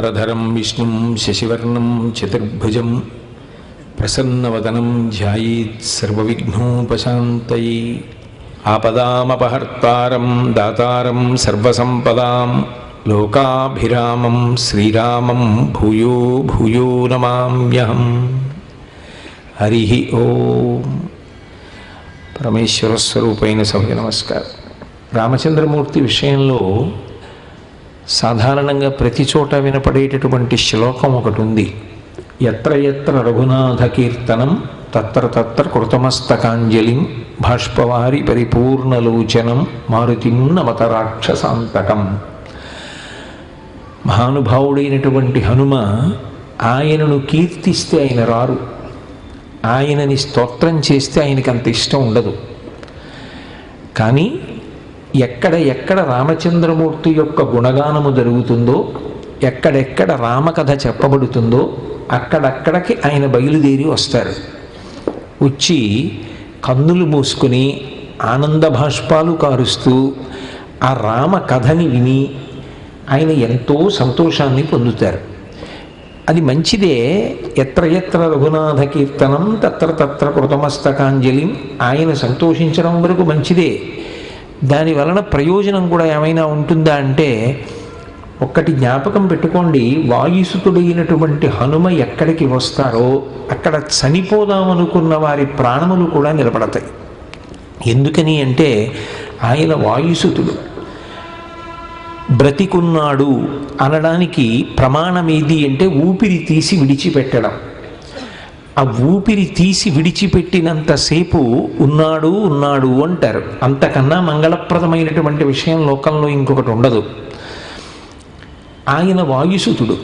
శుక్లాంబరధరం విష్ణుం శశివర్ణం చతుర్భుజం ప్రసన్నవదనం ధ్యాయేత్ సర్వవిఘ్నోపశాంతయే ఆపదామపహర్తారం దాతారం సర్వసంపదాం లోకాభిరామం శ్రీరామం భూయో భూయో నమామ్యహం హరి ఓ పరమేశ్వర స్వరూపైన సభకి నమస్కారం రామచంద్రమూర్తి విషయంలో సాధారణంగా ప్రతి చోట వినపడేటటువంటి శ్లోకం ఒకటి ఉంది. ఎత్ర ఎత్ర రఘునాథ కీర్తనం తత్ర తత్ర కృతమస్తకాంజలిం భాష్పవారి పరిపూర్ణలోచనం మారుతిం నమత రాక్షసాంతకం మహానుభావుడైనటువంటి హనుమ ఆయనను కీర్తిస్తే ఆయన రారు. ఆయనని స్తోత్రం చేస్తే ఆయనకి అంత ఇష్టం ఉండదు. కానీ ఎక్కడ ఎక్కడ రామచంద్రమూర్తి యొక్క గుణగానము జరుగుతుందో ఎక్కడెక్కడ రామకథ చెప్పబడుతుందో అక్కడక్కడికి ఆయన బయలుదేరి వస్తారు. వచ్చి కన్నులు మూసుకుని ఆనంద భాష్పాలు కారుస్తూ ఆ రామ కథని విని ఆయన ఎంతో సంతోషాన్ని పొందుతారు. అది మంచిదే. ఎత్ర ఎత్ర రఘునాథ కీర్తనం తత్ర తత్ర కృతమస్తకాంజలిం ఆయన సంతోషించడం వరకు మంచిదే. దాని వలన ప్రయోజనం కూడా ఏమైనా ఉంటుందా అంటే ఒక్కటి జ్ఞాపకం పెట్టుకోండి వాయుసుతుడైనటువంటి హనుమ ఎక్కడికి వస్తారో అక్కడ చనిపోదామనుకున్న వారి ప్రాణములు కూడా నిలబడతాయి. ఎందుకని అంటే ఆయన వాయుసుతుడు. బ్రతికున్నాడు అనడానికి ప్రమాణం ఏది అంటే ఊపిరి తీసి విడిచిపెట్టడం. ఆ ఊపిరి తీసి విడిచిపెట్టినంతసేపు ఉన్నాడు ఉన్నాడు అంటారు. అంతకన్నా మంగళప్రదమైనటువంటి విషయం లోకంలో ఇంకొకటి ఉండదు. ఆయన వాయుసుతుడు.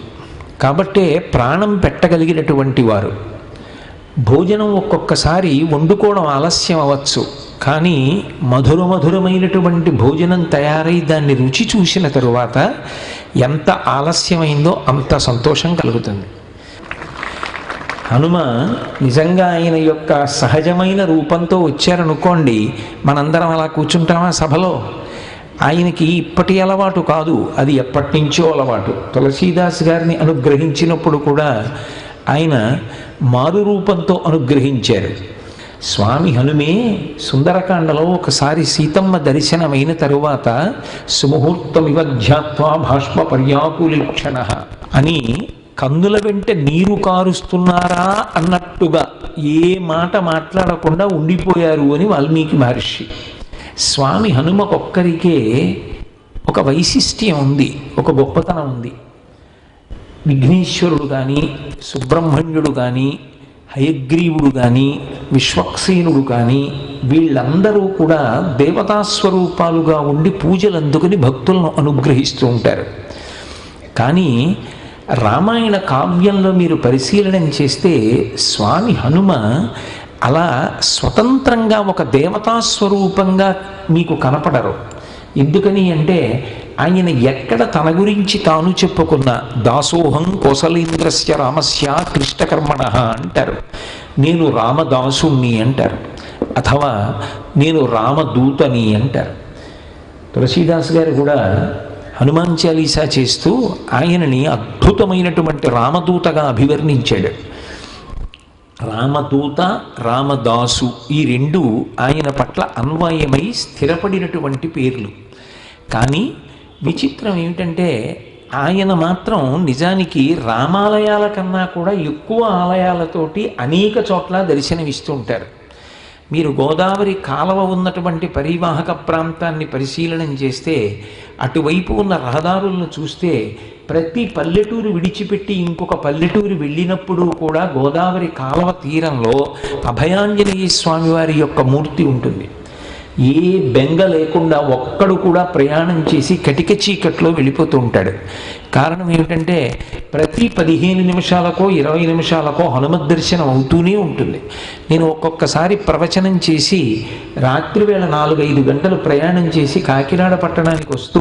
కాబట్టే ప్రాణం పెట్టగలిగినటువంటి వారు. భోజనం ఒక్కొక్కసారి వండుకోవడం ఆలస్యం అవ్వచ్చు. కానీ మధుర మధురమైనటువంటి భోజనం తయారై దాన్ని రుచి చూసిన తరువాత ఎంత ఆలస్యమైందో అంత సంతోషం కలుగుతుంది. హనుమ నిజంగా ఆయన యొక్క సహజమైన రూపంతో వచ్చారనుకోండి మనందరం అలా కూర్చుంటామా సభలో? ఆయనకి ఇప్పటి అలవాటు కాదు అది ఎప్పటి నుంచో అలవాటు. తులసీదాస్ గారిని అనుగ్రహించినప్పుడు కూడా ఆయన మారు రూపంతో అనుగ్రహించారు. స్వామి హనుమే సుందరకాండలో ఒకసారి సీతమ్మ దర్శనమైన తరువాత సుముహూర్తమివ ధ్యాత్వా భాష్మ పర్యాకులీక్షణ అని కందుల వెంట నీరు కారుస్తున్నారా అన్నట్టుగా ఏ మాట మాట్లాడకుండా ఉండిపోయారు అని వాల్మీకి మహర్షి. స్వామి హనుమకొక్కరికే ఒక వైశిష్ట్యం ఉంది ఒక గొప్పతనం ఉంది. విఘ్నేశ్వరుడు కానీ సుబ్రహ్మణ్యుడు కానీ హయగ్రీవుడు కానీ విశ్వక్సేనుడు కానీ వీళ్ళందరూ కూడా దేవతాస్వరూపాలుగా ఉండి పూజలు అందుకుని భక్తులను అనుగ్రహిస్తూ ఉంటారు. కానీ రామాయణ కావ్యంలో మీరు పరిశీలనం చేస్తే స్వామి హనుమ అలా స్వతంత్రంగా ఒక దేవతా స్వరూపంగా మీకు కనపడరు. ఎందుకని అంటే ఆయన ఎక్కడ తన గురించి తాను చెప్పుకున్న దాసోహం కోసలేంద్రస్య రామస్య కృష్ణకర్మణ అంటారు. నేను రామదాసుణ్ణి అంటారు. అథవా నేను రామదూతని అంటారు. తులసీదాస్ గారు కూడా హనుమాన్ చాలీసా చేస్తూ ఆయనని అద్భుతమైనటువంటి రామదూతగా అభివర్ణించాడు. రామదూత రామదాసు ఈ రెండు ఆయన పట్ల అన్వయమై స్థిరపడినటువంటి పేర్లు. కానీ విచిత్రం ఏమిటంటే ఆయన మాత్రం నిజానికి రామాలయాల కన్నా కూడా ఎక్కువ ఆలయాలతోటి అనేక చోట్ల దర్శనమిస్తూ ఉంటారు. మీరు గోదావరి కాలవ ఉన్నటువంటి పరివాహక ప్రాంతాన్ని పరిశీలనం చేస్తే అటువైపు ఉన్న రహదారులను చూస్తే ప్రతి పల్లెటూరు విడిచిపెట్టి ఇంకొక పల్లెటూరు వెళ్ళినప్పుడు కూడా గోదావరి కాలవ తీరంలో అభయాంజనేయ స్వామివారి యొక్క మూర్తి ఉంటుంది. ఏ బెంగ లేకుండా ఒక్కడు కూడా ప్రయాణం చేసి కటిక చీకట్లో వెళ్ళిపోతూ ఉంటాడు. కారణం ఏమిటంటే ప్రతి పదిహేను నిమిషాలకో ఇరవై నిమిషాలకో హనుమద్ దర్శనం అవుతూనే ఉంటుంది. నేను ఒక్కొక్కసారి ప్రవచనం చేసి రాత్రి వేళ నాలుగైదు గంటలు ప్రయాణం చేసి కాకినాడ పట్టణానికి వస్తూ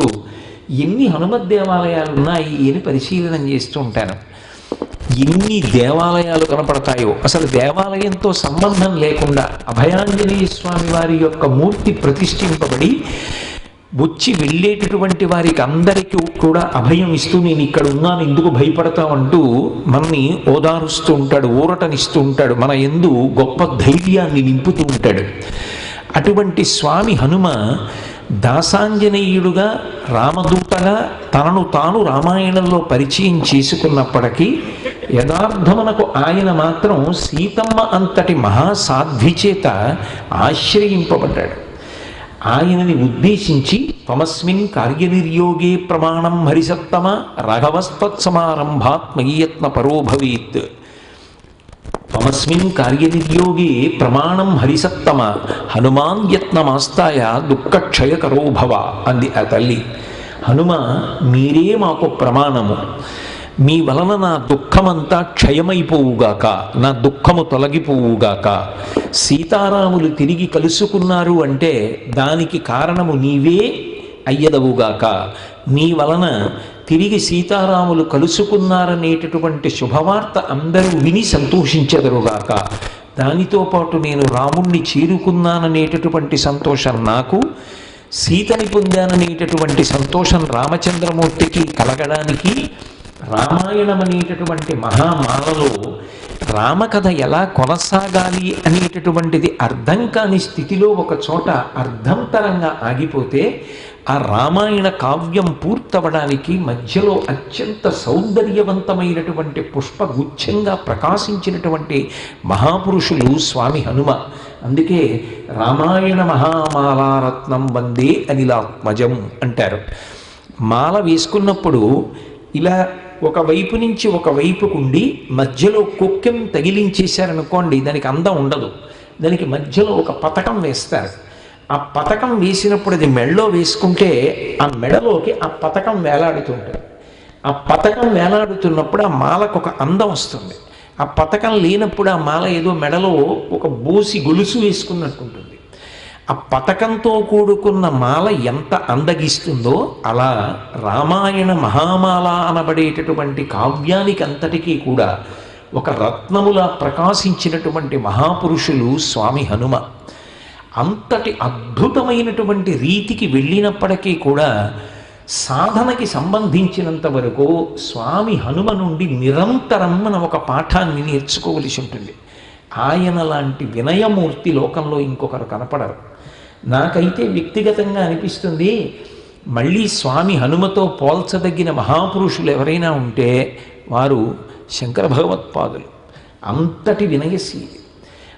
ఎన్ని హనుమద్ దేవాలయాలు ఉన్నాయి అని పరిశీలన చేస్తూ ఉంటాను. ఎన్ని దేవాలయాలు కనపడతాయో? అసలు దేవాలయంతో సంబంధం లేకుండా అభయాంజనేయ స్వామి వారి యొక్క మూర్తి ప్రతిష్ఠింపబడి వచ్చి వెళ్ళేటటువంటి వారికి అందరికీ కూడా అభయం ఇస్తూ నేను ఇక్కడ ఉన్నాను ఎందుకు భయపడతామంటూ మనని ఓదారుస్తూ ఉంటాడు ఊరటనిస్తూ ఉంటాడు మన ఎందు గొప్ప ధైర్యాన్ని నింపుతూ ఉంటాడు. అటువంటి స్వామి హనుమ దాసాంజనేయుడుగా రామదూతగా తనను తాను రామాయణంలో పరిచయం చేసుకున్నప్పటికీ యథార్థమునకు ఆయన మాత్రం సీతమ్మ అంతటి మహాసాధ్వి చేత ఆశ్రయింపబడ్డాడు. ఆయనని ఉద్దేశించి తమస్మిన్ కార్యనిర్యోగే ప్రమాణం హరిసత్తమ రాఘవస్తత్సమారంభాత్ మయీయత్న పరో తమస్మిన్ కార్యనిర్యోగే ప్రమాణం హరిసత్తమ హనుమాన్ యత్నమాస్తాయ దుఃఖక్షయకరోభవ అంది ఆ తల్లి. హనుమ మీరే మాకు ప్రమాణము. మీ వలన నా దుఃఖమంతా క్షయమైపోవుగాక నా దుఃఖము తొలగిపోవుగాక సీతారాములు తిరిగి కలుసుకున్నారు అంటే దానికి కారణము నీవే అయ్యదవుగాక. నీ వలన తిరిగి సీతారాములు కలుసుకున్నారనేటటువంటి శుభవార్త అందరూ విని సంతోషించెదరుగాక. దానితో పాటు నేను రాముణ్ణి చేరుకున్నాననేటటువంటి సంతోషం నాకు సీతని పొందాననేటటువంటి సంతోషం రామచంద్రమూర్తికి కలగడానికి రామాయణం అనేటటువంటి మహామాలలో రామకథ ఎలా కొనసాగాలి అనేటటువంటిది అర్థం కాని స్థితిలో ఒక చోట అర్థంతరంగా ఆగిపోతే ఆ రామాయణ కావ్యం పూర్తవడానికి మధ్యలో అత్యంత సౌందర్యవంతమైనటువంటి పుష్పగుచ్ఛంగా ప్రకాశించినటువంటి మహాపురుషులు స్వామి హనుమ. అందుకే రామాయణ మహామాలారత్నం వందే అనిలాత్మజం అంటారు. మాల వేసుకున్నప్పుడు ఇలా ఒకవైపు నుంచి ఒక వైపుకుండి మధ్యలో కుక్కెం తగిలించేశారనుకోండి దానికి అందం ఉండదు. దానికి మధ్యలో ఒక పథకం వేస్తారు. ఆ పథకం వేసినప్పుడు అది మెడలో వేసుకుంటే ఆ మెడలోకి ఆ పథకం వేలాడుతుంటుంది ఆ పథకం వేలాడుతున్నప్పుడు ఆ మాలకు ఒక అందం వస్తుంది. ఆ పథకం లేనప్పుడు ఆ మాల ఏదో మెడలో ఒక బూసి గొలుసు వేసుకున్నట్టుంటుంది ఆ పథకంతో కూడుకున్న మాల ఎంత అందగిస్తుందో అలా రామాయణ మహామాల అనబడేటటువంటి కావ్యానికి అంతటికీ కూడా ఒక రత్నములా ప్రకాశించినటువంటి మహాపురుషులు స్వామి హనుమ. అంతటి అద్భుతమైనటువంటి రీతికి వెళ్ళినప్పటికీ కూడా సాధనకి సంబంధించినంత వరకు స్వామి హనుమ నుండి నిరంతరం మనం ఒక పాఠాన్ని నేర్చుకోవలసి ఉంటుంది. ఆయన లాంటి వినయమూర్తి లోకంలో ఇంకొకరు కనపడరు. నాకైతే వ్యక్తిగతంగా అనిపిస్తుంది మళ్ళీ స్వామి హనుమతో పోల్చదగిన మహాపురుషులు ఎవరైనా ఉంటే వారు శంకర భగవత్పాదులు. అంతటి వినయశీలి.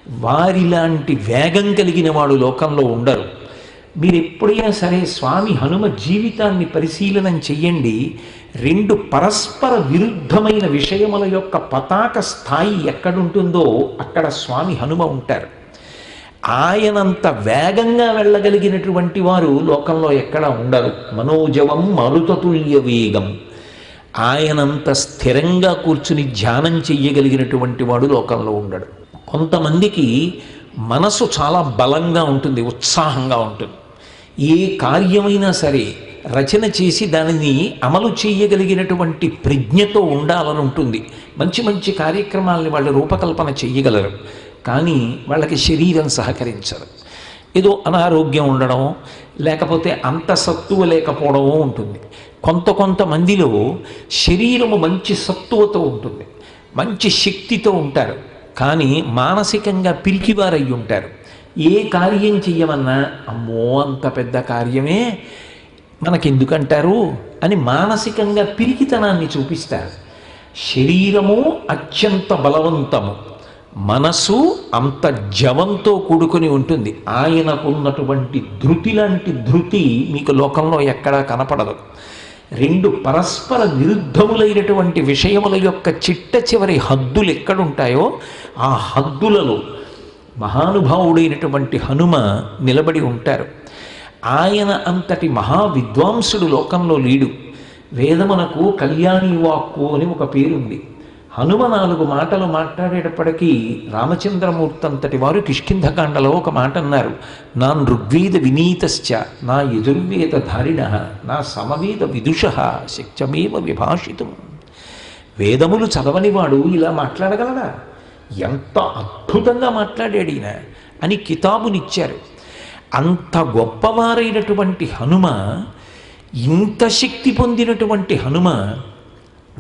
వారిలాంటి వేగం కలిగిన వాడు లోకంలో ఉండరు. మీరు ఎప్పుడైనా సరే స్వామి హనుమ జీవితాన్ని పరిశీలనం చెయ్యండి. రెండు పరస్పర విరుద్ధమైన విషయముల యొక్క పతాక స్థాయి ఎక్కడుంటుందో అక్కడ స్వామి హనుమ ఉంటారు. ఆయనంత వేగంగా వెళ్ళగలిగినటువంటి వారు లోకంలో ఎక్కడ ఉండరు. మనోజవం మరుతతుల్య వేగం. ఆయనంత స్థిరంగా కూర్చుని ధ్యానం చెయ్యగలిగినటువంటి వాడు లోకంలో ఉండడు. కొంతమందికి మనసు చాలా బలంగా ఉంటుంది ఉత్సాహంగా ఉంటుంది. ఏ కార్యమైనా సరే రచన చేసి దానిని అమలు చేయగలిగినటువంటి ప్రజ్ఞతో ఉండాలని ఉంటుంది. మంచి మంచి కార్యక్రమాలని వాళ్ళు రూపకల్పన చేయగలరు కానీ వాళ్ళకి శరీరం సహకరించదు. ఏదో అనారోగ్యం ఉండడం లేకపోతే అంత సత్తువ లేకపోవడమో ఉంటుంది. కొంత కొంతమందిలో శరీరము మంచి సత్తువతో ఉంటుంది మంచి శక్తితో ఉంటారు కానీ మానసికంగా పిరికివారయ్యి ఉంటారు. ఏ కార్యం చెయ్యమన్నా అమ్మో అంత పెద్ద కార్యమే మనకెందుకంటారు అని మానసికంగా పిరికితనాన్ని చూపిస్తారు. శరీరము అత్యంత బలవంతము. మనసు అంత జవంతో కూడుకొని ఉంటుంది. ఆయనకున్నటువంటి ధృతి లాంటి ధృతి మీకు లోకంలో ఎక్కడా కనపడదు. రెండు పరస్పర విరుద్ధములైనటువంటి విషయముల యొక్క చిట్ట చివరి హద్దులు ఎక్కడుంటాయో ఆ హద్దులలో మహానుభావుడైనటువంటి హనుమ నిలబడి ఉంటారు. ఆయన అంతటి మహా విద్వాంసుడు లోకంలో లేడు. వేదమునకు కళ్యాణి వాక్కు అని ఒక పేరుంది. హనుమ నాలుగు మాటలు మాట్లాడేటప్పటికీ రామచంద్రమూర్తి అంతటి వారు కిష్కింధకాండలో ఒక మాట అన్నారు. నా ఋగ్వేద వినీతశ్చ నా యజుర్వేద ధారిణ నా సమవేద విదుష శక్యమేవ విభాషితం. వేదములు చదవనివాడు ఇలా మాట్లాడగలడా? ఎంత అద్భుతంగా మాట్లాడాడు ఈయన అని కితాబునిచ్చారు. అంత గొప్పవారైనటువంటి హనుమ ఇంత శక్తి పొందినటువంటి హనుమ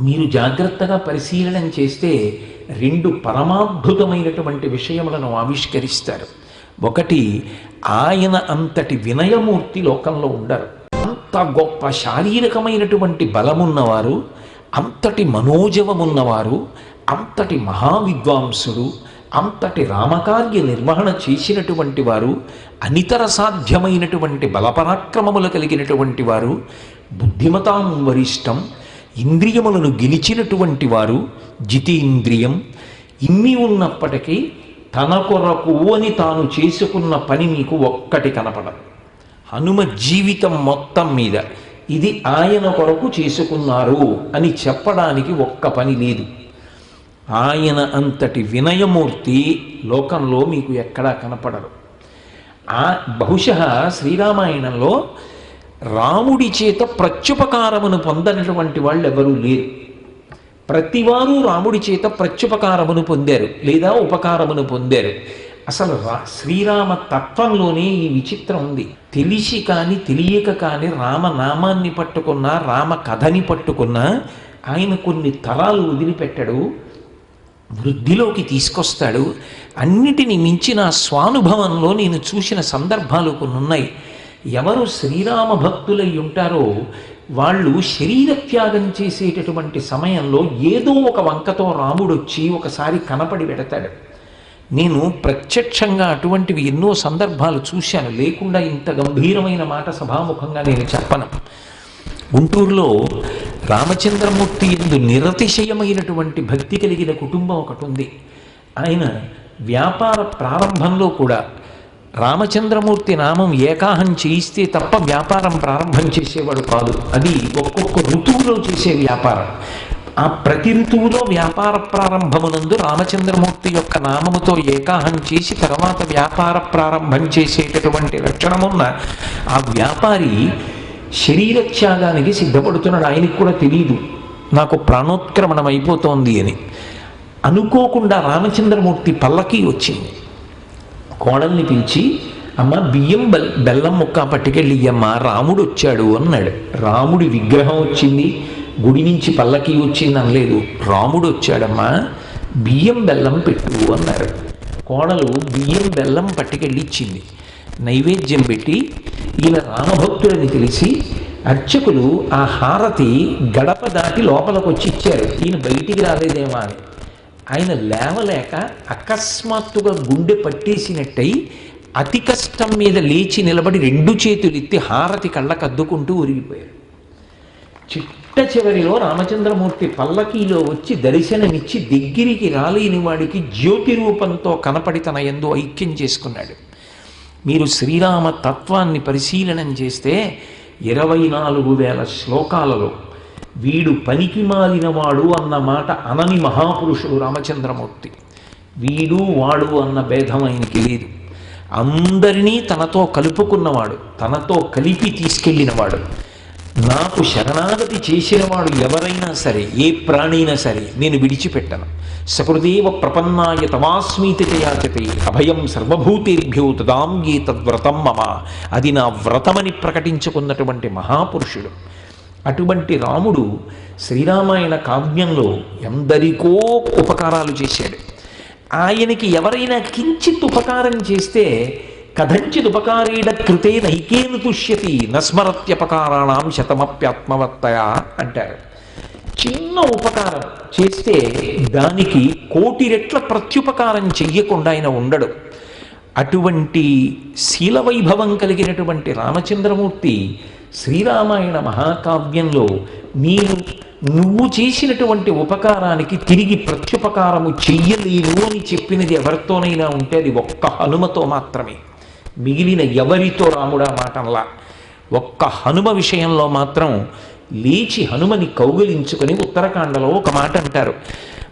మీరు జాగ్రత్తగా పరిశీలనం చేస్తే రెండు పరమాద్భుతమైనటువంటి విషయములను ఆవిష్కరిస్తారు. ఒకటి ఆయన అంతటి వినయమూర్తి లోకంలో ఉండరు. అంత గొప్ప శారీరకమైనటువంటి బలమున్నవారు అంతటి మనోజవమున్నవారు అంతటి మహావిద్వాంసుడు అంతటి రామకార్య నిర్వహణ చేసినటువంటి వారు అనితర సాధ్యమైనటువంటి బలపరాక్రమములు కలిగినటువంటి వారు బుద్ధిమతాం వరిష్టం ఇంద్రియములను గెలిచినటువంటి వారు జితేంద్రియం. ఇన్ని ఉన్నప్పటికీ తన కొరకు అని తాను చేసుకున్న పని మీకు ఒక్కటి కనపడదు. హనుమ జీవితం మొత్తం మీద ఇది ఆయన కొరకు చేసుకున్నారు అని చెప్పడానికి ఒక్క పని లేదు. ఆయన అంతటి వినయమూర్తి లోకంలో మీకు ఎక్కడా కనపడరు. ఆ బహుశ శ్రీరామాయణంలో రాముడి చేత ప్రత్యుపకారమును పొందనటువంటి వాళ్ళు ఎవరూ లేరు. ప్రతివారు రాముడి చేత ప్రత్యుపకారమును పొందారు లేదా ఉపకారమును పొందారు. అసలు రా శ్రీరామ తత్వంలోనే ఈ విచిత్రం ఉంది. తెలిసి కానీ తెలియక కానీ రామనామాన్ని పట్టుకున్నా రామ కథని పట్టుకున్నా ఆయన కొన్ని తరాలు వదిలిపెట్టడు వృద్ధిలోకి తీసుకొస్తాడు. అన్నిటిని మించిన స్వానుభవంలో నేను చూసిన సందర్భాలు కొన్ని ఉన్నాయి ఎవరు శ్రీరామ భక్తులై ఉంటారో వాళ్ళు శరీర త్యాగం చేసేటటువంటి సమయంలో ఏదో ఒక వంకతో రాముడు వచ్చి ఒకసారి కనపడి పెడతాడు. నేను ప్రత్యక్షంగా అటువంటివి ఎన్నో సందర్భాలు చూశాను. లేకుండా ఇంత గంభీరమైన మాట సభాముఖంగా నేను చెప్పను. గుంటూరులో రామచంద్రమూర్తి ఎందు నిరతిశయమైనటువంటి భక్తి కలిగిన కుటుంబం ఒకటి ఉంది ఆయన వ్యాపార ప్రారంభంలో కూడా రామచంద్రమూర్తి నామం ఏకాహం చేయిస్తే తప్ప వ్యాపారం ప్రారంభం చేసేవాడు కాదు. అది ఒక్కొక్క ఋతువులో చేసే వ్యాపారం. ఆ ప్రతి ఋతువులో వ్యాపార ప్రారంభమునందు రామచంద్రమూర్తి యొక్క నామముతో ఏకాహం చేసి తర్వాత వ్యాపార ప్రారంభం చేసేటటువంటి లక్షణమున్న ఆ వ్యాపారి శరీర త్యాగానికి సిద్ధపడుతున్నాడు. ఆయనకు కూడా తెలియదు నాకు ప్రాణోత్క్రమణం అయిపోతోంది అని. అనుకోకుండా రామచంద్రమూర్తి పల్లకి వచ్చింది. కోడల్ని పిలిచి అమ్మ బియ్యం బెల్ బెల్లం ముక్క పట్టుకెళ్ళి అమ్మ రాముడు వచ్చాడు అన్నాడు. రాముడి విగ్రహం వచ్చింది. గుడి నుంచి పల్లకి వచ్చింది అనలేదు. రాముడు వచ్చాడమ్మా బియ్యం బెల్లం పెట్టు అన్నారు. కోడలు బియ్యం బెల్లం పట్టుకెళ్ళి ఇచ్చింది. నైవేద్యం పెట్టి ఈయన రామభక్తుడని తెలిసి అర్చకులు ఆ హారతి గడప దాటి లోపలికి వచ్చి ఇచ్చారు. ఈయన బయటికి రాలేదేమో అని. ఆయన లేవలేక అకస్మాత్తుగా గుండె పట్టేసినట్టయి అతి కష్టం మీద లేచి నిలబడి రెండు చేతులు ఎత్తి హారతి కళ్ళకు అద్దుకుంటూ ఉరిగిపోయారు చిట్ట చివరిలో రామచంద్రమూర్తి పల్లకీలో వచ్చి దర్శనమిచ్చి దగ్గరికి రాలేని వాడికి జ్యోతి రూపంతో కనపడి తన ఎందు ఐక్యం చేసుకున్నాడు. మీరు శ్రీరామ తత్వాన్ని పరిశీలనం చేస్తే ఇరవై నాలుగు వేల శ్లోకాలలో వీడు పనికి మాలినవాడు అన్న మాట అనని మహాపురుషుడు రామచంద్రమూర్తి. వీడు వాడు అన్న భేదం ఆయనకి లేదు. అందరినీ తనతో కలుపుకున్నవాడు తనతో కలిపి తీసుకెళ్ళినవాడు. నాకు శరణాగతి చేసినవాడు ఎవరైనా సరే ఏ ప్రాణైనా సరే నేను విడిచిపెట్టను. సకృదేవ ప్రపన్నాయ తమాస్మీతితయాచతే అభయం సర్వభూతేభ్యో తదాంగే తద్వ్రతం మమ. అది నా వ్రతమని ప్రకటించుకున్నటువంటి మహాపురుషుడు. అటువంటి రాముడు శ్రీరామాయణ కావ్యంలో ఎందరికో ఉపకారాలు చేశాడు. ఆయనకి ఎవరైనా కించిత్ ఉపకారం చేస్తే కథంచిత్ ఉపకారేణ కృతే నైకేను తుష్యతి నస్మరత్యపకారాణం శతమప్యాత్మవత్తయ అంటారు. చిన్న ఉపకారం చేస్తే దానికి కోటి రెట్ల ప్రత్యుపకారం చెయ్యకుండా ఆయన ఉండడు. అటువంటి శీలవైభవం కలిగినటువంటి రామచంద్రమూర్తి శ్రీరామాయణ మహాకావ్యంలో నేను నువ్వు చేసినటువంటి ఉపకారానికి తిరిగి ప్రత్యుపకారము చెయ్యలేను అని చెప్పినది ఎవరితోనైనా ఉంటే అది ఒక్క హనుమతో మాత్రమే. మిగిలిన ఎవరితో రాముడా మాటంలా ఒక్క హనుమ విషయంలో మాత్రం లేచి హనుమని కౌగిలించుకొని ఉత్తరాఖండలో ఒక మాట అంటారు.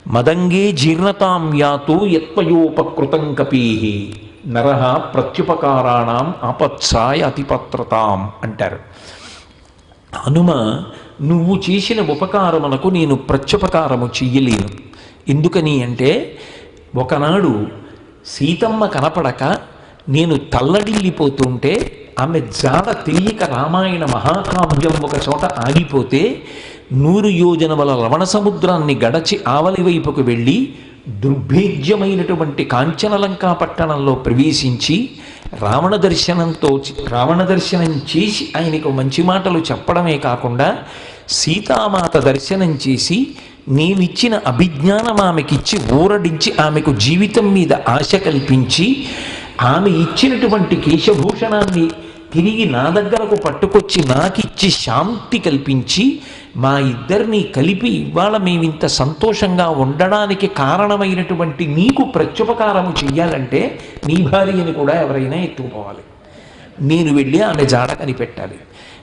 మదంగే జీర్ణతాం యాతు యత్వయోపకృతం కపీహి. నరహ ప్రత్యుపకారాణం ఆపత్సాయ అతిపత్రతాం అంటారు. హనుమ నువ్వు చేసిన ఉపకారమునకు నేను ప్రత్యుపకారము చెయ్యలేను. ఎందుకని అంటే ఒకనాడు సీతమ్మ కనపడక నేను తల్లడిల్లిపోతుంటే ఆమె జాడ తెలియక రామాయణ మహాకావ్యం ఒక చోట ఆగిపోతే నూరు యోజనముల లవణ సముద్రాన్ని గడచి ఆవలి వైపుకు వెళ్ళి దుర్భేద్యమైనటువంటి కాంచనలంకా పట్టణంలో ప్రవేశించి రావణ దర్శనంతో రావణ దర్శనం చేసి ఆయనకు మంచి మాటలు చెప్పడమే కాకుండా సీతామాత దర్శనం చేసి నీవిచ్చిన అభిజ్ఞానం ఆమెకిచ్చి ఊరడించి ఆమెకు జీవితం మీద ఆశ కల్పించి ఆమె ఇచ్చినటువంటి కేశభూషణాన్ని తిరిగి నా దగ్గరకు పట్టుకొచ్చి నాకిచ్చి శాంతి కల్పించి మా ఇద్దరిని కలిపి ఇవాళ మేమింత సంతోషంగా ఉండడానికి కారణమైనటువంటి నీకు ప్రత్యుపకారము చెయ్యాలంటే నీ భార్యని కూడా ఎవరైనా ఎత్తుకుపోవాలి. నేను వెళ్ళి ఆమె జాడ కనిపెట్టాలి.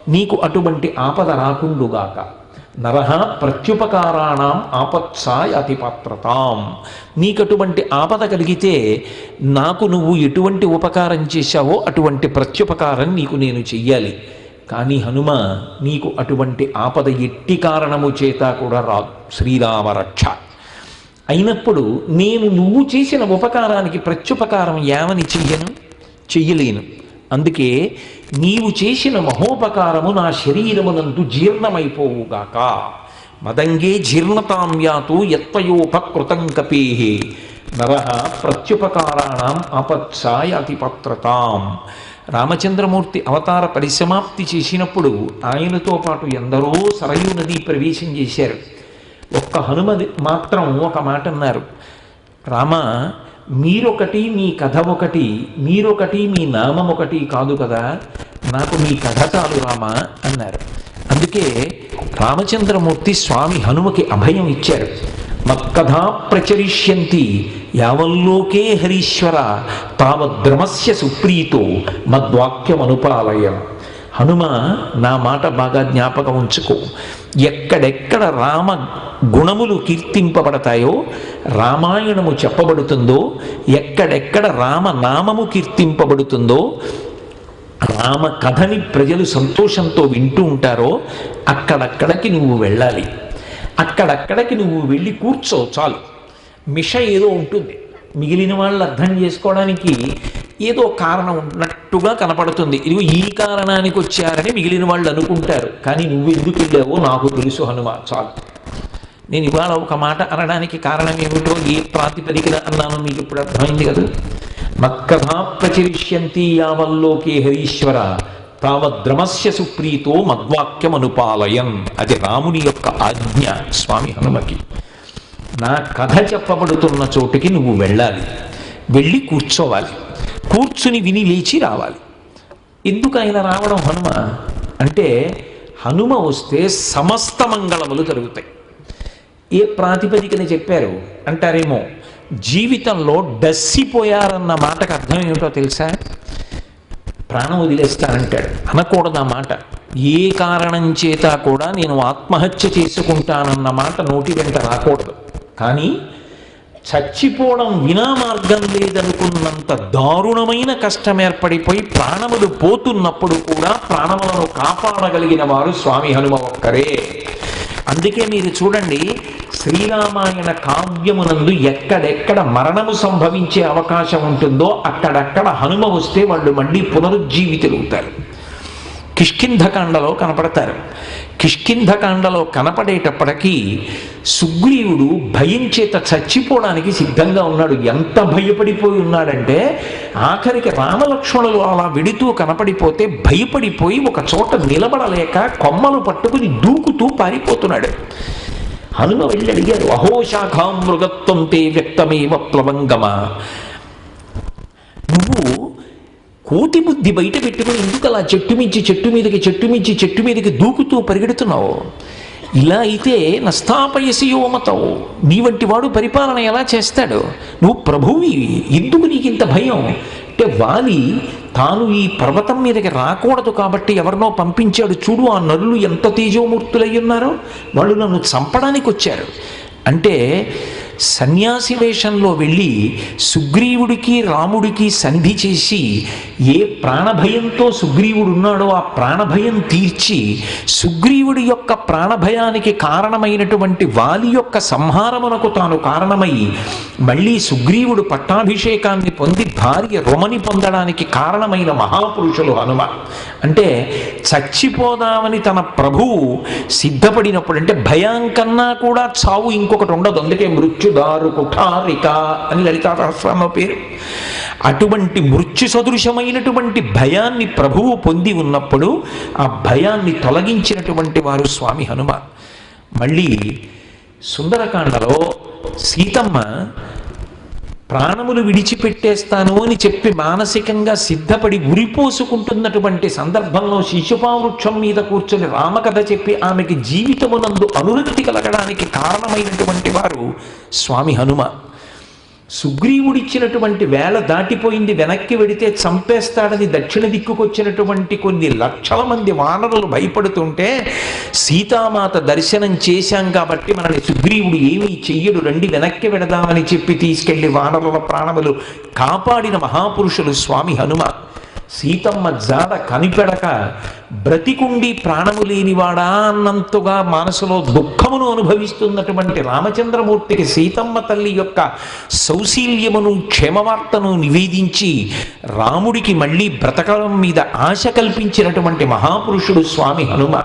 నీకు అటువంటి ఆపద రాకుండుగాక. నరహ ప్రత్యుపకారాణం ఆపత్సాయ అతిపాత్రతాం. నీకటువంటి ఆపద కలిగితే నాకు నువ్వు ఎటువంటి ఉపకారం చేశావో అటువంటి ప్రత్యుపకారం నీకు నేను చెయ్యాలి. కానీ హనుమ నీకు అటువంటి ఆపద ఎట్టి కారణము చేత కూడా రాదు. శ్రీరామ రక్ష అయినప్పుడు నేను నువ్వు చేసిన ఉపకారానికి ప్రత్యుపకారం ఏమని చెయ్యను? చెయ్యలేను. అందుకే నీవు చేసిన మహోపకారము నా శరీరమునందు జీర్ణమైపోవుగాక. మదంగే జీర్ణతాం యాతు యత్వయోపకృతం కపేహే నర ప్రత్యుపకారాణం అపత్సాయ అతిపత్రతాం. రామచంద్రమూర్తి అవతార పరిసమాప్తి చేసినప్పుడు ఆయనతో పాటు ఎందరో సరయూ నది ప్రవేశం చేశారు. ఒక్క హనుమతి మాత్రం ఒక మాట అన్నారు రామ మీరొకటి మీ కథ ఒకటి మీరొకటి మీ నామం ఒకటి కాదు కదా? నాకు మీ కథ చాలు రామ అన్నారు. అందుకే రామచంద్రమూర్తి స్వామి హనుమకి అభయం ఇచ్చారు. మత్కథా ప్రచరిష్యంతి యావల్లోకే హరీశ్వర తావద్రమస్య సుప్రీతో మద్వాక్యమనుపాలయం. హనుమ నా మాట బాగా జ్ఞాపకం ఉంచుకో. ఎక్కడెక్కడ రామ గుణములు కీర్తింపబడతాయో రామాయణము చెప్పబడుతుందో ఎక్కడెక్కడ రామనామము కీర్తింపబడుతుందో రామ కథని ప్రజలు సంతోషంతో వింటూ ఉంటారో అక్కడక్కడికి నువ్వు వెళ్ళాలి. అక్కడక్కడికి నువ్వు వెళ్ళి కూర్చో చాలు. మిష ఏదో ఉంటుంది. మిగిలిన వాళ్ళు అర్థం చేసుకోవడానికి ఏదో కారణం ఉన్నట్టుగా కనపడుతుంది. ఇదిగో ఈ కారణానికి వచ్చారని మిగిలిన వాళ్ళు అనుకుంటారు. కానీ నువ్వు ఎందుకు వెళ్ళావో నాకు తెలుసు హనుమ చాలు. నేను ఇవాళ ఒక మాట అనడానికి కారణం ఏమిటో ఏ ప్రాతిపదికన అన్నానో మీకు ఇప్పుడు అర్థమైంది కదా? మక్కథా ప్రచరిష్యంతి యావల్లోకే హరీశ్వర తావద్రమస్య సుప్రీతో మద్వాక్యం అనుపాలయం అది రాముని యొక్క ఆజ్ఞ స్వామి హనుమకి. నా కథ చెప్పబడుతున్న చోటుకి నువ్వు వెళ్ళాలి. వెళ్ళి కూర్చోవాలి. కూర్చుని విని లేచి రావాలి. ఎందుకు ఆయన రావడం హనుమ? అంటే హనుమ వస్తే సమస్త మంగళములు కలుగుతాయి ఏ ప్రాతిపదికన చెప్పారు? అంటారేమో జీవితంలో డస్సిపోయారన్న మాటకు అర్థం ఏమిటో తెలుసా? ప్రాణం వదిలేస్తానంటాడు అనకూడదు ఆ మాట. ఏ కారణం చేత కూడా నేను ఆత్మహత్య చేసుకుంటానన్న మాట నోటి వెంట రాకూడదు. కానీ చచ్చిపోవడం వినా మార్గం లేదనుకున్నంత దారుణమైన కష్టం ఏర్పడిపోయి ప్రాణములు పోతున్నప్పుడు కూడా ప్రాణములను కాపాడగలిగిన వారు స్వామి హనుమ ఒక్కరే అందుకే మీరు చూడండి శ్రీరామాయణ కావ్యమునందు ఎక్కడెక్కడ మరణము సంభవించే అవకాశం ఉంటుందో అక్కడక్కడ హనుమ వస్తే వాళ్ళు మళ్ళీ పునరుజ్జీవితులవుతారు. కిష్కింధకాండలో కనపడతారు. కిష్కింధకాండలో కనపడేటప్పటికీ సుగ్రీవుడు భయించేత చచ్చిపోవడానికి సిద్ధంగా ఉన్నాడు. ఎంత భయపడిపోయి ఉన్నాడంటే ఆఖరికి రామలక్ష్మణులు అలా విడుతూ కనపడిపోతే భయపడిపోయి ఒక చోట నిలబడలేక కొమ్మలు పట్టుకుని దూకుతూ పారిపోతున్నాడు. హనుమ వెళ్ళి అడిగారు అహోశాఖాం మృగత్వం తే వ్యక్తమేవ ప్లవంగమ? నువ్వు కోతి బుద్ధి బయట పెట్టుకుని ఎందుకు అలా చెట్టు మించి చెట్టు మీదకి చెట్టు మించి చెట్టు మీదకి దూకుతూ పరిగెడుతున్నావు? ఇలా అయితే నస్తాపయసి యోమతవు నీ వంటి వాడు పరిపాలన ఎలా చేస్తాడు? నువ్వు ప్రభువి ఎందుకు నీకు ఇంత భయం? అంటే వాలి తాను ఈ పర్వతం మీదకి రాకూడదు కాబట్టి ఎవరినో పంపించాడు. చూడు ఆ నరులు ఎంత తేజోమూర్తులై ఉన్నారో. వాళ్ళు నన్ను చంపడానికి వచ్చారు అంటే సన్యాసి వేషంలో వెళ్ళి సుగ్రీవుడికి రాముడికి సంధి చేసి ఏ ప్రాణభయంతో సుగ్రీవుడు ఉన్నాడో ఆ ప్రాణభయం తీర్చి సుగ్రీవుడి యొక్క ప్రాణభయానికి కారణమైనటువంటి వాలి యొక్క సంహారమునకు తాను కారణమై మళ్ళీ సుగ్రీవుడు పట్టాభిషేకాన్ని పొంది భార్య రొమని పొందడానికి కారణమైన మహాపురుషులు హనుమ. అంటే చచ్చిపోదామని తన ప్రభువు సిద్ధపడినప్పుడు అంటే భయం కన్నా కూడా చావు ఇంకొకటి ఉండదు. అందుకే మృత్యుదారు కుఠారిక అని లలితా సహస్రామ పేరు. అటువంటి మృత్యు సదృశమైనటువంటి భయాన్ని ప్రభువు పొంది ఉన్నప్పుడు ఆ భయాన్ని తొలగించినటువంటి వారు స్వామి హనుమ మళ్ళీ సుందరకాండలో సీతమ్మ ప్రాణములు విడిచిపెట్టేస్తాను అని చెప్పి మానసికంగా సిద్ధపడి ఉరిపోసుకుంటున్నటువంటి సందర్భంలో శిశుపావృక్షం మీద కూర్చొని రామకథ చెప్పి ఆమెకి జీవితమునందు అనురక్తి కలగడానికి కారణమైనటువంటి వారు స్వామి హనుమ. సుగ్రీవుడిచ్చినటువంటి వేళ దాటిపోయింది వెనక్కి వెడితే చంపేస్తాడని దక్షిణ దిక్కుకొచ్చినటువంటి కొన్ని లక్షల మంది వానరులు భయపడుతుంటే సీతామాత దర్శనం చేశాం కాబట్టి మనని సుగ్రీవుడు ఏమీ చెయ్యడు రండి వెనక్కి వెడదామని చెప్పి తీసుకెళ్ళి వానరుల ప్రాణములు కాపాడిన మహాపురుషులు స్వామి హనుమ సీతమ్మ జాడ కనిపెడక బ్రతికుండి ప్రాణము లేనివాడా అన్నంతగా మనసులో దుఃఖమును అనుభవిస్తున్నటువంటి రామచంద్రమూర్తికి సీతమ్మ తల్లి యొక్క సౌశీల్యమును క్షేమవార్తను నివేదించి రాముడికి మళ్ళీ బ్రతకడం మీద ఆశ కల్పించినటువంటి మహాపురుషుడు స్వామి హనుమ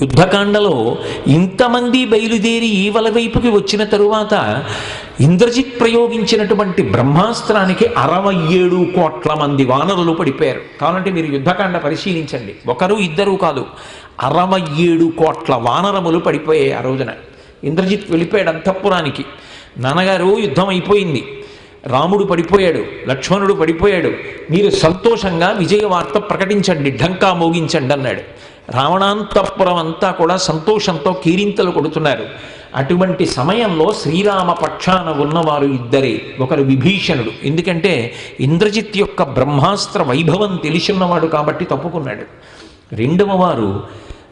యుద్ధకాండలో ఇంతమంది బయలుదేరి ఈవల వైపుకి వచ్చిన తరువాత ఇంద్రజిత్ ప్రయోగించినటువంటి బ్రహ్మాస్త్రానికి అరవై ఏడు కోట్ల మంది వానరులు పడిపోయారు. కావాలంటే మీరు యుద్ధకాండ పరిశీలించండి. ఒకరు ఇద్దరు కాదు అరవై ఏడు కోట్ల వానరములు పడిపోయాయి ఆ రోజున. ఇంద్రజిత్ వెళ్ళిపోయాడు అంతఃపురానికి. నాన్నగారు యుద్ధం అయిపోయింది. రాముడు పడిపోయాడు లక్ష్మణుడు పడిపోయాడు. మీరు సంతోషంగా విజయ వార్త ప్రకటించండి ఢంకా మోగించండి అన్నాడు. రావణాంతపురం అంతా కూడా సంతోషంతో కీరింతలు కొడుతున్నారు. అటువంటి సమయంలో శ్రీరామ పక్షాన ఉన్నవారు ఇద్దరే ఒకరు విభీషణుడు. ఎందుకంటే ఇంద్రజిత్ యొక్క బ్రహ్మాస్త్ర వైభవం తెలిసిన్నవాడు కాబట్టి తప్పుకున్నాడు. రెండవ వారు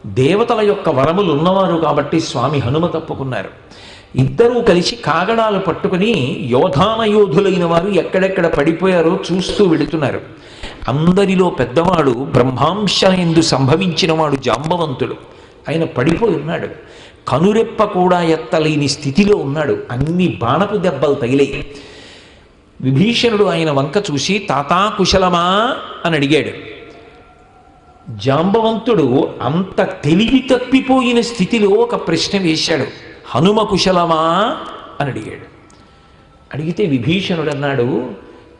దేవతల యొక్క వరములు ఉన్నవారు కాబట్టి స్వామి హనుమ తప్పుకున్నారు. ఇద్దరూ కలిసి కాగడాలు పట్టుకుని యోధాన యోధులైన వారు ఎక్కడెక్కడ పడిపోయారో చూస్తూ వెళుతున్నారు. అందరిలో పెద్దవాడు బ్రహ్మాంశ ఎందు సంభవించినవాడు జాంబవంతుడు. ఆయన పడిపోయి ఉన్నాడు. కనురెప్ప కూడా ఎత్తలేని స్థితిలో ఉన్నాడు. అన్ని బాణపు దెబ్బలు తగిలాయి. విభీషణుడు ఆయన వంక చూసి తాతా కుశలమా? అని అడిగాడు. జాంబవంతుడు అంత తెలివి తప్పిపోయిన స్థితిలో ఒక ప్రశ్న వేశాడు. హనుమ కుశలమా? అని అడిగాడు. అడిగితే విభీషణుడు అన్నాడు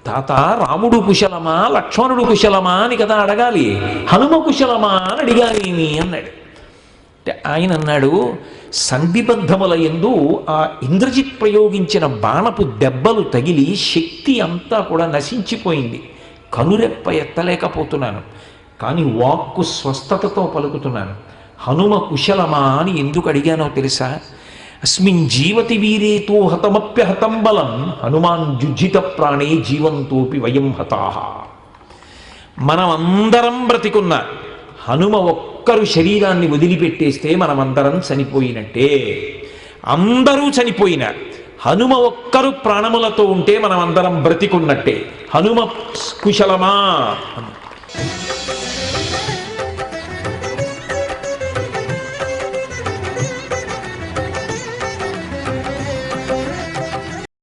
తాత రాముడు కుశలమా లక్ష్మణుడు కుశలమా అని కదా అడగాలి. హనుమ కుశలమా అని అడిగాలి అన్నాడు. అంటే ఆయన అన్నాడు సంధిబద్ధముల ఎందు ఆ ఇంద్రజిత్ ప్రయోగించిన బాణపు దెబ్బలు తగిలి శక్తి అంతా కూడా నశించిపోయింది. కనురెప్ప ఎత్తలేకపోతున్నాను కానీ వాక్కు స్వస్థతతో పలుకుతున్నాను. హనుమ కుశలమా అని ఎందుకు అడిగానో తెలుసా? అస్మిన్ జీవతి వీరేతో హతమప్యహతం బలం. హనుమాన్ జుజ్జిత ప్రాణే జీవంతోపి వయం హతాహ మనమందరం బ్రతికున్న హనుమ ఒక్కరు శరీరాన్ని వదిలిపెట్టేస్తే మనమందరం చనిపోయినట్టే. అందరూ చనిపోయిన హనుమ ఒక్కరు ప్రాణములతో ఉంటే మనమందరం బ్రతికున్నట్టే. హనుమ కుశలమా?